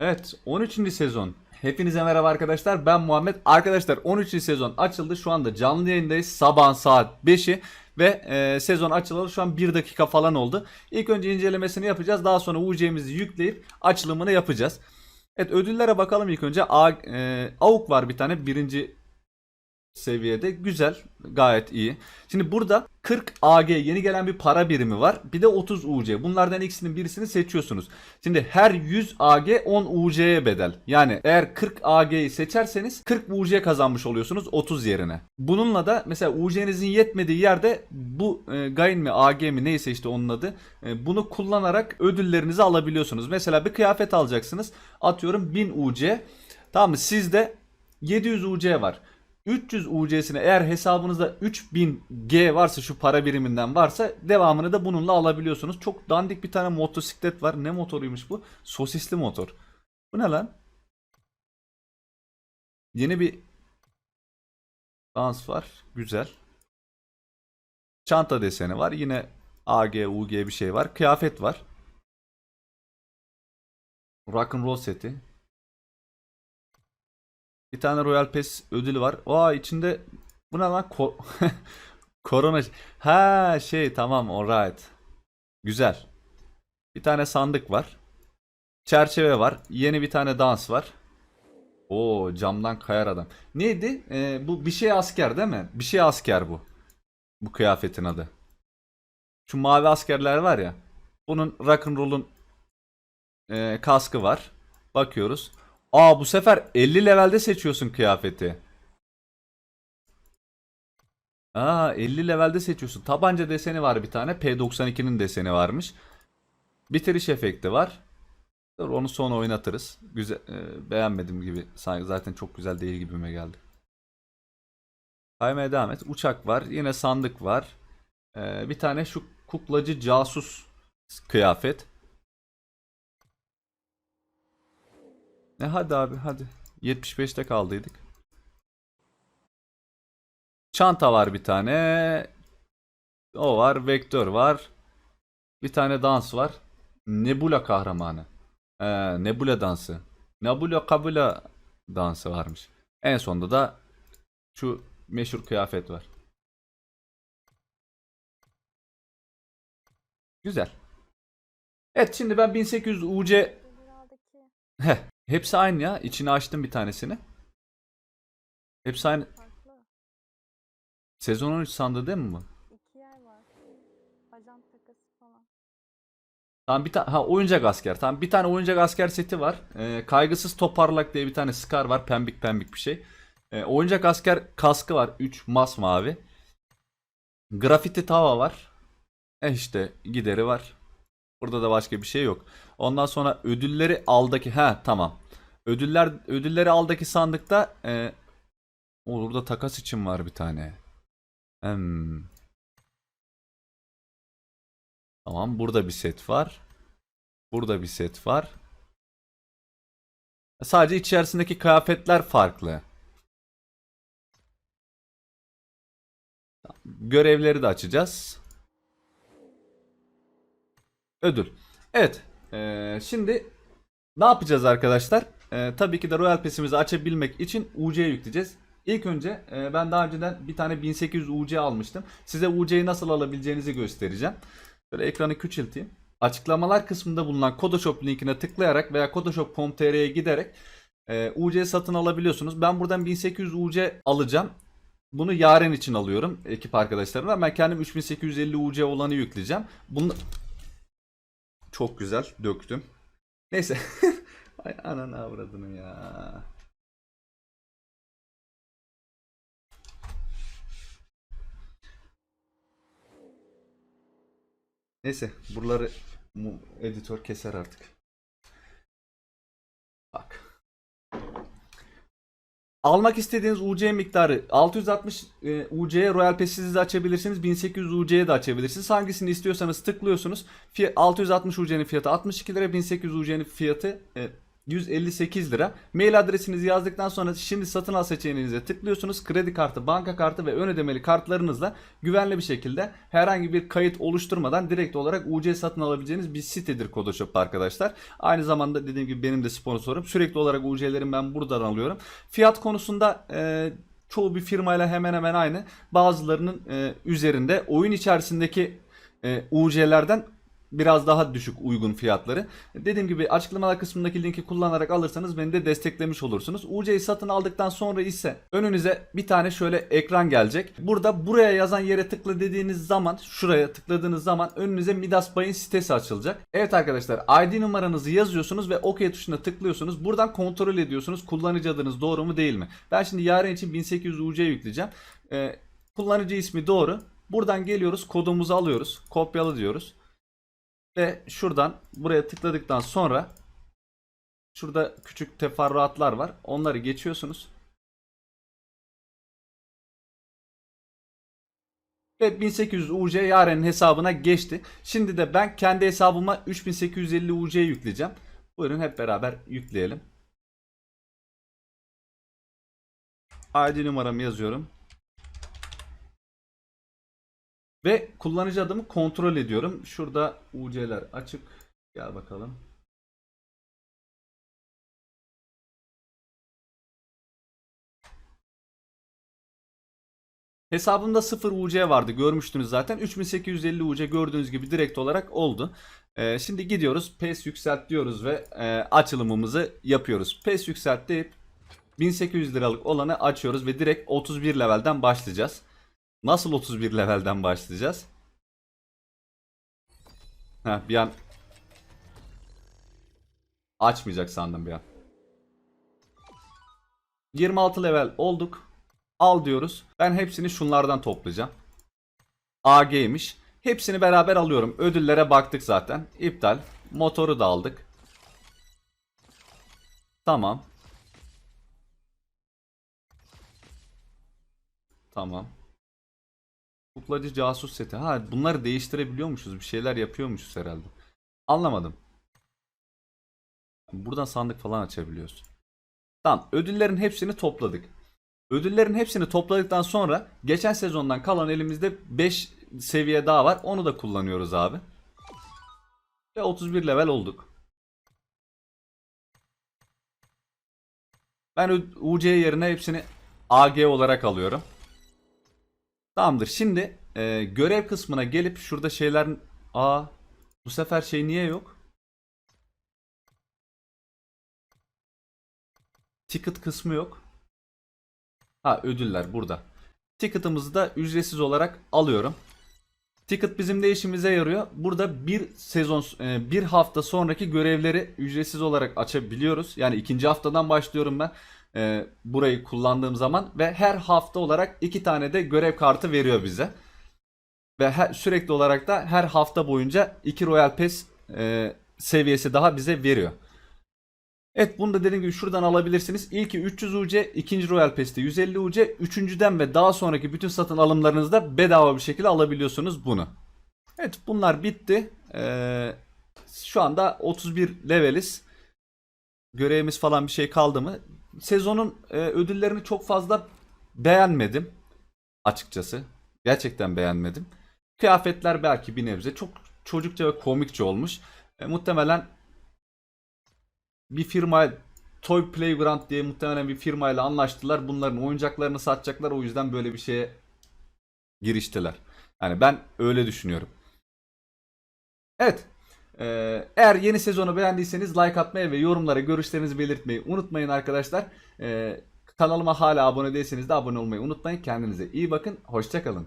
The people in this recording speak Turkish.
Evet 13. sezon. Hepinize merhaba arkadaşlar ben Muhammed. Arkadaşlar 13. sezon açıldı. Şu anda canlı yayındayız. Sabahın saat 5'i ve e, sezon açılalı şu an 1 dakika falan oldu. İlk önce incelemesini yapacağız. Daha sonra UC'mizi yükleyip açılımını yapacağız. Evet ödüllere bakalım ilk önce. A, e, AUK var bir tane birinci seviyede. Güzel. Gayet iyi. Şimdi burada 40 AG yeni gelen bir para birimi var. Bir de 30 UC. Bunlardan ikisinin birisini seçiyorsunuz. Şimdi her 100 AG 10 UC'ye bedel. Yani eğer 40 AG'yi seçerseniz 40 UC kazanmış oluyorsunuz 30 yerine. Bununla da mesela UC'nizin yetmediği yerde bu e, Gain mi AG mi neyse işte onun adı e, bunu kullanarak ödüllerinizi alabiliyorsunuz. Mesela bir kıyafet alacaksınız. Atıyorum 1000 UC. Tamam mı? Sizde 700 UC var. 300 UC'sine eğer hesabınızda 3000 G varsa şu para biriminden varsa devamını da bununla alabiliyorsunuz. Çok dandik bir tane motosiklet var. Ne motoruymuş bu? Sosisli motor. Bu ne lan? Yeni bir dans var. Güzel. Çanta deseni var. Yine AG, UG bir şey var. Kıyafet var. Rock'n'roll seti. Bir tane Royal Pass ödülü var. Aa içinde bu ne lan? Ko- Korona. Ha şey tamam alright. Güzel. Bir tane sandık var. Çerçeve var. Yeni bir tane dans var. Oo camdan kayar adam. Neydi? Ee, bu bir şey asker değil mi? Bir şey asker bu. Bu kıyafetin adı. Şu mavi askerler var ya. Bunun rock'n'roll'un e, kaskı var. Bakıyoruz. Aa bu sefer 50 levelde seçiyorsun kıyafeti. Aa 50 levelde seçiyorsun. Tabanca deseni var bir tane. P92'nin deseni varmış. Bitiriş efekti var. Dur onu sonra oynatırız. Güzel e, beğenmedim gibi. Sanki zaten çok güzel değil gibime geldi. Kaymaya devam et. Uçak var. Yine sandık var. E, bir tane şu kuklacı casus kıyafet. Ne hadi abi hadi. 75'te kaldıydık. Çanta var bir tane. O var. Vektör var. Bir tane dans var. Nebula kahramanı. Ee, Nebula dansı. Nebula Kabula dansı varmış. En sonunda da şu meşhur kıyafet var. Güzel. Evet şimdi ben 1800 UC Heh, hepsi aynı ya. İçini açtım bir tanesini. Hepsi aynı. farklı. Sezon 13 sandı değil mi bu? İki yer var. Ajan takası falan. Tamam bir tane ha oyuncak asker. Tamam bir tane oyuncak asker seti var. Ee, kaygısız toparlak diye bir tane Scar var. Pembik pembik bir şey. Ee, oyuncak asker kaskı var. 3 masmavi. Grafiti tava var. E işte gideri var. Burada da başka bir şey yok. Ondan sonra ödülleri aldaki ha tamam. Ödüller ödülleri aldaki sandıkta e, o, burada takas için var bir tane. Hmm. Tamam burada bir set var. Burada bir set var. Sadece içerisindeki kıyafetler farklı. Görevleri de açacağız. Ödül. Evet. eee, şimdi ne yapacağız arkadaşlar? Eee, tabii ki de Royal Pass'imizi açabilmek için UC yükleyeceğiz. İlk önce eee, ben daha önceden bir tane 1800 UC almıştım. Size UC'yi nasıl alabileceğinizi göstereceğim. Böyle ekranı küçülteyim. Açıklamalar kısmında bulunan Kodoshop linkine tıklayarak veya kodoshop.com.tr'ye giderek eee UC satın alabiliyorsunuz. Ben buradan 1800 UC alacağım. Bunu Yaren için alıyorum ekip arkadaşlarımla. Ben kendim 3850 UC olanı yükleyeceğim. Bunu çok güzel döktüm. Neyse. Ay ananı avradını ya. Neyse buraları editör keser artık. Almak istediğiniz UC miktarı 660 e, UC'ye Royal Pass'inizi de açabilirsiniz. 1800 UC'ye de açabilirsiniz. Hangisini istiyorsanız tıklıyorsunuz. Fiy- 660 UC'nin fiyatı 62 lira, 1800 UC'nin fiyatı e, 158 lira. Mail adresinizi yazdıktan sonra şimdi satın al seçeneğinize tıklıyorsunuz. Kredi kartı, banka kartı ve ön ödemeli kartlarınızla güvenli bir şekilde herhangi bir kayıt oluşturmadan direkt olarak UC satın alabileceğiniz bir sitedir Kodoshop arkadaşlar. Aynı zamanda dediğim gibi benim de sponsorum. Sürekli olarak UC'lerimi ben buradan alıyorum. Fiyat konusunda e, çoğu bir firmayla hemen hemen aynı. Bazılarının e, üzerinde oyun içerisindeki e, UC'lerden biraz daha düşük uygun fiyatları. Dediğim gibi açıklamalar kısmındaki linki kullanarak alırsanız beni de desteklemiş olursunuz. UC'yi satın aldıktan sonra ise önünüze bir tane şöyle ekran gelecek. Burada buraya yazan yere tıkla dediğiniz zaman şuraya tıkladığınız zaman önünüze Midas Bay'ın sitesi açılacak. Evet arkadaşlar ID numaranızı yazıyorsunuz ve OK tuşuna tıklıyorsunuz. Buradan kontrol ediyorsunuz kullanıcı adınız doğru mu değil mi? Ben şimdi yarın için 1800 UC yükleyeceğim. Ee, kullanıcı ismi doğru. Buradan geliyoruz kodumuzu alıyoruz. Kopyala diyoruz. Ve şuradan buraya tıkladıktan sonra şurada küçük teferruatlar var. Onları geçiyorsunuz. Ve 1800 UC Yaren'in hesabına geçti. Şimdi de ben kendi hesabıma 3850 UC yükleyeceğim. Buyurun hep beraber yükleyelim. ID numaramı yazıyorum. Ve kullanıcı adımı kontrol ediyorum. Şurada UC'ler açık. Gel bakalım. Hesabımda 0 UC vardı. Görmüştünüz zaten. 3850 UC gördüğünüz gibi direkt olarak oldu. Ee, şimdi gidiyoruz. PES yükselt diyoruz ve e, açılımımızı yapıyoruz. PES yükselt deyip 1800 liralık olanı açıyoruz ve direkt 31 levelden başlayacağız. Nasıl 31 levelden başlayacağız? Ha bir an açmayacak sandım bir an. 26 level olduk. Al diyoruz. Ben hepsini şunlardan toplayacağım. AG'ymiş. Hepsini beraber alıyorum. Ödüllere baktık zaten. İptal. Motoru da aldık. Tamam. Tamam. Kuklacı casus seti. Ha bunları değiştirebiliyormuşuz. Bir şeyler yapıyormuşuz herhalde. Anlamadım. Buradan sandık falan açabiliyoruz. Tamam ödüllerin hepsini topladık. Ödüllerin hepsini topladıktan sonra geçen sezondan kalan elimizde 5 seviye daha var. Onu da kullanıyoruz abi. Ve 31 level olduk. Ben UC yerine hepsini AG olarak alıyorum. Tamamdır. Şimdi e, görev kısmına gelip şurada şeyler... Aa bu sefer şey niye yok? Ticket kısmı yok. Ha ödüller burada. Ticket'ımızı da ücretsiz olarak alıyorum. Ticket bizim de işimize yarıyor. Burada bir sezon, e, bir hafta sonraki görevleri ücretsiz olarak açabiliyoruz. Yani ikinci haftadan başlıyorum ben e, burayı kullandığım zaman ve her hafta olarak iki tane de görev kartı veriyor bize. Ve her, sürekli olarak da her hafta boyunca iki Royal Pass e, seviyesi daha bize veriyor. Evet bunu da dediğim gibi şuradan alabilirsiniz. İlki 300 UC, ikinci Royal Pass'te 150 UC, üçüncüden ve daha sonraki bütün satın alımlarınızda bedava bir şekilde alabiliyorsunuz bunu. Evet bunlar bitti. Ee, şu anda 31 leveliz. Görevimiz falan bir şey kaldı mı? Sezonun e, ödüllerini çok fazla beğenmedim açıkçası. Gerçekten beğenmedim. Kıyafetler belki bir nebze çok çocukça ve komikçe olmuş. E, muhtemelen bir firma Toy Playground diye muhtemelen bir firmayla anlaştılar. Bunların oyuncaklarını satacaklar. O yüzden böyle bir şeye giriştiler. Yani ben öyle düşünüyorum. Evet. Ee, eğer yeni sezonu beğendiyseniz like atmayı ve yorumlara görüşlerinizi belirtmeyi unutmayın arkadaşlar. Ee, kanalıma hala abone değilseniz de abone olmayı unutmayın. Kendinize iyi bakın. Hoşçakalın.